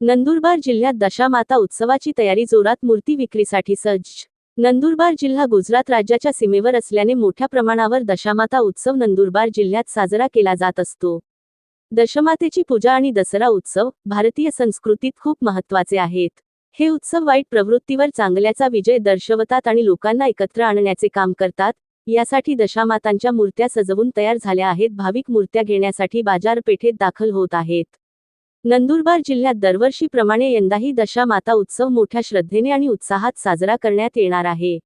नंदुरबार जिल्ह्यात दशामाता उत्सवाची तयारी जोरात मूर्ती विक्रीसाठी सज्ज. नंदुरबार जिल्हा गुजरात राज्याच्या सीमेवर असल्याने मोठ्या प्रमाणावर दशामाता उत्सव नंदुरबार जिल्ह्यात साजरा केला जात असतो. दशमातेची पूजा आणि दसरा उत्सव भारतीय संस्कृतीत खूप महत्त्वाचे आहेत. हे उत्सव वाईट प्रवृत्तीवर चांगल्याचा विजय दर्शवतात आणि लोकांना एकत्र आणण्याचे काम करतात यासाठी दशामातांच्या मूर्त्या सजवून तयार झाल्या आहेत. भाविक मूर्त्या घेण्यासाठी बाजारपेठेत दाखल होत आहेत. नंदुरबार जिल्ह्यात दरवर्षीप्रमाणे यंदाही दशामाता उत्सव मोठ्या श्रद्धेने आणि उत्साहात साजरा करण्यात येणार आहे.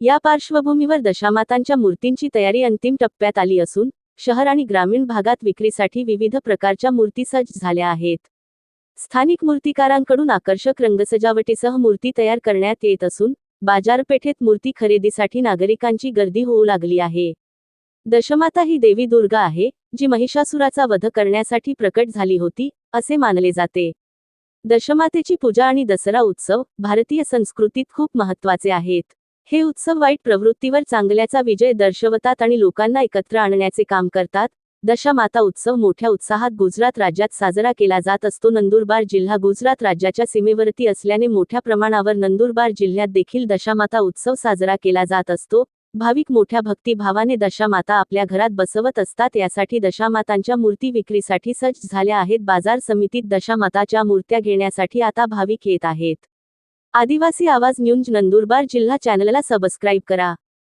या पार्श्वभूमीवर दशामातांच्या मूर्तींची तयारी अंतिम टप्प्यात आली असून शहर आणि ग्रामीण भागात विक्रीसाठी विविध प्रकारच्या मूर्ती सज्ज झाल्या आहेत. स्थानिक मूर्तिकारांकडून आकर्षक रंगसजावटीसह मूर्ती तयार करण्यात येत असून बाजारपेठेत मूर्ती खरेदीसाठी नागरिकांची गर्दी होऊ लागली आहे. दशमाता ही देवी दुर्गा आहे जी महिषासुराचा वध करण्यासाठी प्रकट झाली होती असे मानले जाते. दशमातेची पूजा आणि दसरा उत्सव भारतीय संस्कृतीत खूप महत्त्वाचे आहेत. हे उत्सव वाईट प्रवृत्तीवर चांगल्याचा विजय दर्शवतात आणि लोकांना एकत्र आणण्याचे काम करतात. दशमाता उत्सव मोठ्या उत्साहात गुजरात राज्यात साजरा केला जात असतो. नंदुरबार जिल्हा गुजरात राज्याच्या सीमेवरती असल्याने मोठ्या प्रमाणावर नंदुरबार जिल्ह्यात देखील दशामाता उत्सव साजरा केला जात असतो. भाविक मोठ्या भक्तिभावाने दशामाता आपल्या घरात बसवत असतात. यासाठी दशामातांच्या मूर्ती विक्रीसाठी सज्ज झाल्या आहेत. बाजार समितीत दशामाताच्या मूर्त्या घेण्यासाठी आता भाविक येत आहेत. आदिवासी आवाज न्यूज नंदुरबार जिल्हा चॅनलला सबस्क्राईब करा.